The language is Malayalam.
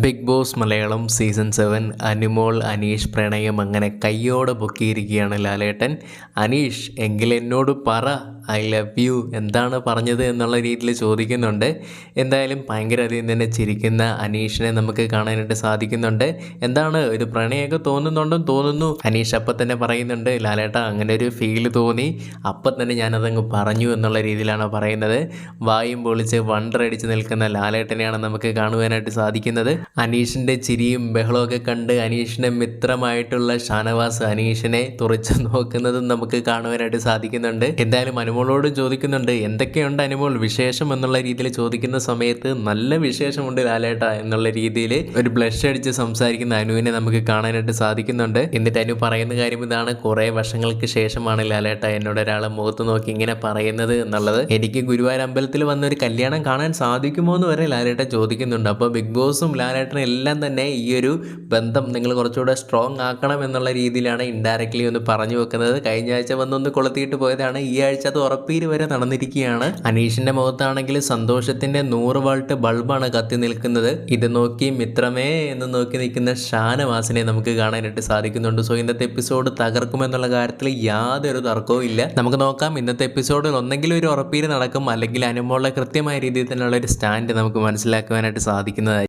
Bigg Boss Malayalam season seven Anumol Aneesh പ്രണയം അങ്ങനെ കയ്യോടെ പൊക്കിയിരിക്കുകയാണ് ലാലേട്ടൻ. അനീഷ് എങ്കിൽ എന്നോട് പറ. ഐ ലവ് യു എന്താണ് പറഞ്ഞത് എന്നുള്ള രീതിയിൽ ചോദിക്കുന്നുണ്ട്. എന്തായാലും ഭയങ്കര അധികം തന്നെ ചിരിക്കുന്ന അനീഷിനെ നമുക്ക് കാണാനായിട്ട് സാധിക്കുന്നുണ്ട്. എന്താണ് ഒരു പ്രണയമൊക്കെ തോന്നുന്നുണ്ടെന്ന് തോന്നുന്നു. അനീഷ് അപ്പം തന്നെ പറയുന്നുണ്ട് ലാലേട്ട അങ്ങനെ ഒരു ഫീൽ തോന്നി. അപ്പം തന്നെ ഞാനതങ്ങ് പറഞ്ഞു എന്നുള്ള രീതിയിലാണ് പറയുന്നത്. വായും പൊളിച്ച് വണ്ടറടിച്ച് നിൽക്കുന്ന ലാലേട്ടനെയാണ് നമുക്ക് കാണുവാനായിട്ട് സാധിക്കുന്നത്. അനീഷിന്റെ ചിരിയും ബഹളമൊക്കെ കണ്ട് അനീഷിന്റെ മിത്രമായിട്ടുള്ള ഷാനവാസ് അനീഷിനെ തുറച്ചു നോക്കുന്നതും നമുക്ക് കാണുവാനായിട്ട് സാധിക്കുന്നുണ്ട്. എന്തായാലും അനുമോളോട് ചോദിക്കുന്നുണ്ട്. എന്തൊക്കെയുണ്ട് അനുമോൾ വിശേഷം എന്നുള്ള രീതിയിൽ ചോദിക്കുന്ന സമയത്ത് നല്ല വിശേഷമുണ്ട് ലാലേട്ട എന്നുള്ള രീതിയിൽ ഒരു ബ്ലഷ് അടിച്ച് സംസാരിക്കുന്ന അനുവിനെ നമുക്ക് കാണാനായിട്ട് സാധിക്കുന്നുണ്ട്. എന്നിട്ട് അനു പറയുന്ന കാര്യം ഇതാണ്. കുറേ വർഷങ്ങൾക്ക് ശേഷമാണ് ലാലേട്ട എന്നോട് ഒരാളെ മുഖത്ത് നോക്കി ഇങ്ങനെ പറയുന്നത് എന്നുള്ളത്. എനിക്ക് ഗുരുവായൂർ അമ്പലത്തിൽ വന്ന ഒരു കല്യാണം കാണാൻ സാധിക്കുമോ എന്ന് വരെ ലാലേട്ട ചോദിക്കുന്നുണ്ട്. അപ്പോൾ ബിഗ് ബോസും ലാലേട്ടനും എല്ലാം തന്നെ ഈ ഒരു ബന്ധം നിങ്ങൾ കുറച്ചുകൂടെ സ്ട്രോങ് ആക്കണം എന്നുള്ള രീതിയിലാണ് ഇൻഡയറക്റ്റ്ലി ഒന്ന് പറഞ്ഞു വെക്കുന്നത്. കഴിഞ്ഞ ആഴ്ച വന്നൊന്ന് കൊളുത്തിയിട്ട് പോയതാണ്. ഈ ആഴ്ച അത് ഉറപ്പീര് വരെ നടന്നിരിക്കുകയാണ്. അനീഷിന്റെ മുഖത്താണെങ്കിൽ സന്തോഷത്തിന്റെ നൂറ് വാൾട്ട് ബൾബാണ് കത്തി നിൽക്കുന്നത്. ഇത് നോക്കി മിത്രമേ എന്ന് നോക്കി നിൽക്കുന്ന ഷാനവാസിനെ നമുക്ക് കാണാനായിട്ട് സാധിക്കുന്നുണ്ട്. സോ ഇന്നത്തെ എപ്പിസോഡ് തകർക്കുമെന്നുള്ള കാര്യത്തിൽ യാതൊരു തർക്കവും ഇല്ല. നമുക്ക് നോക്കാം ഇന്നത്തെ എപ്പിസോഡിൽ ഒന്നെങ്കിലും ഒരു ഉറപ്പീര് നടക്കും അല്ലെങ്കിൽ അനുമോളെ കൃത്യമായ രീതിയിൽ തന്നെയുള്ള ഒരു സ്റ്റാൻഡ് നമുക്ക് മനസ്സിലാക്കുവാനായിട്ട് സാധിക്കുന്നതായി